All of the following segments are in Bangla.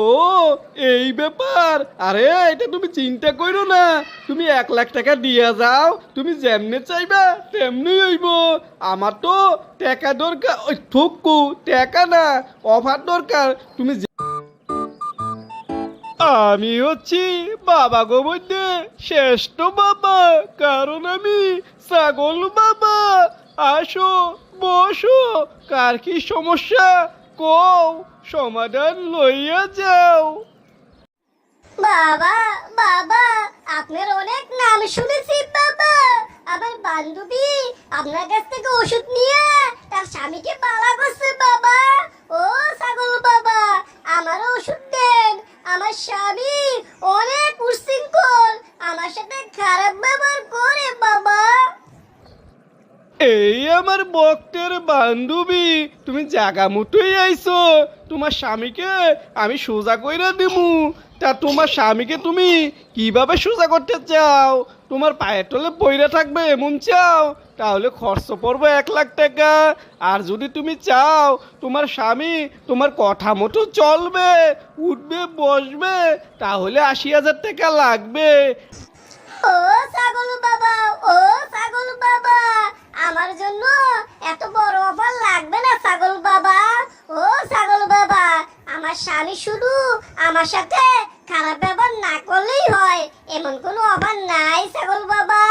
ও, এই ব্যাপার। আরে, এটা তুমি চিন্তা করো না। তুমি এক লাখ টাকা দিয়ে যাও, তুমি যেমনে চাইবা তেমনি হইব। আমার তো টাকা দরকার, ওই ঠুকু টাকা না, অফার দরকার। তুমি আমি হচ্ছি বাবা গো মধ্যে শ্রেষ্ঠ বাবা, কারণ আমি ছাগল বাবা। আসো, বসো, কার কি সমস্যা? কও, সমাধান লইয়া যাও। বাবা বাবা, আপনার অনেক নাম শুনেছি, বাবা। আমার বান্ধবী আপনার কাছ থেকে ওষুধ নিয়ে তার স্বামীকে পালা করছে, বাবা। ও ছাগল, বাবা, আমারও ওষুধ দেন। আমার স্বামী অনেক উশৃঙ্খল আমার সাথে খারাপ ব্যবহার করে বাবা এই আমার বক্তের বান্ধবী, তুমি জাগা মতোই আইছো। তোমার স্বামীকে আমি সোজা কইরা দিমু। তা তোমার স্বামীকে তুমি কীভাবে সোজা করতে চাও? তোমার পায়ের তলে পইরা থাকবে এমন চাও? তাহলে খরচ পড়বে এক লাখ টাকা। আর যদি তুমি চাও, তোমার স্বামী তোমার কথা মতো চলবে, উঠবে, বসবে, তাহলে আশি হাজার টাকা লাগবে। ও ছাগল বাবা, ও ছাগল বাবা আমার জন্য এত বড় অফার লাগবে না ছাগল বাবা ও ছাগল বাবা আমার স্বামী শুধু আমার সাথে খারাপ ব্যবহার না করলেই হয়। এমন কোনো অফার নাই ছাগল বাবা।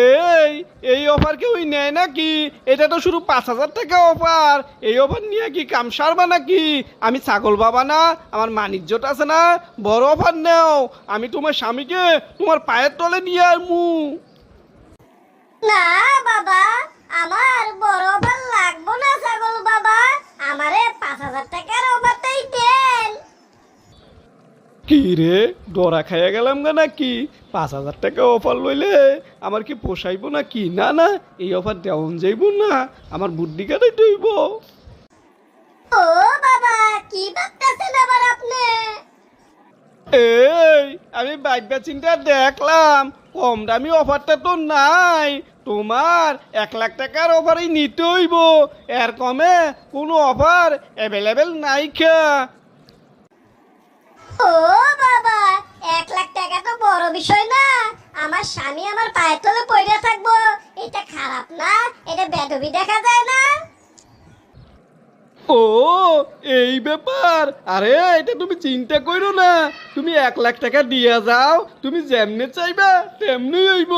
এই এই অফার কেউই নেয় নাকি? এটা তো শুধু পাঁচ হাজার টাকা অফার। এই অফার নিয়ে কি কাম সারবা নাকি? আমি ছাগল বাবা না, আমার মানিজ্যত আছে না। বড় অফার নেও। আমি তোমার স্বামীকে তোমার পায়ের তলে নিয়ে আসমু না বাবা আমার বড় অফার লাগবো না ছাগল বাবা আমারে পাঁচ হাজার টাকার অফারটাই দেন কি রে ডরা খাইয়া গেলাম গা নাকি? পাঁচ হাজার টাকা অফার লইলে আমার কি পোষাইব না কি না না এই অফার দেওয়ান যাইব না আমার বুদ্ধি কাটাই দইব ও বাবা কি ভাবতেছেন আবার আপনি? এই আমি বাইকটা চিন্তা দেখলাম কম দামি অফারটা তো নাই তোমার এক লাখ টাকার অফারই নিতে হইব এর কমে কোনো অফার অ্যাভেলেবেল নাই খা। ও বাবা, এক লাখ টাকা তো বড় বিষয় না। আমার স্বামী আমার পায়ের তলে পড়ে থাকব। এটা খারাপ না, এটা বেদবি দেখা যায় না। ও, এই ব্যাপার। আরে, এটা তুমি চিন্তা করো না। তুমি এক লাখ টাকা দিয়া যাও, তুমি যেমনে চাইবা তেমনি হইব।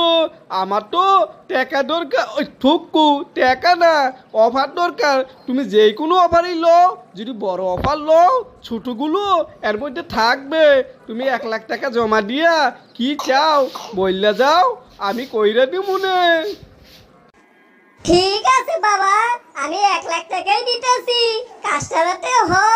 আমার তো টাকা দরকার, ওই ঠুকু, টাকা না অফার দরকার। তুমি যেই কোনো অফারই লও, যদি বড় অফার লও, ছোটগুলো এর মধ্যে থাকবে। তুমি এক লাখ টাকা জমা দিয়া কি চাও বললে যাও, আমি কইরা দিব মনে ঠিক আছে বাবা আমি এক লাখ টাকাই দিতেছি কাজটা যাতে তা কি ওষুধ দিবেন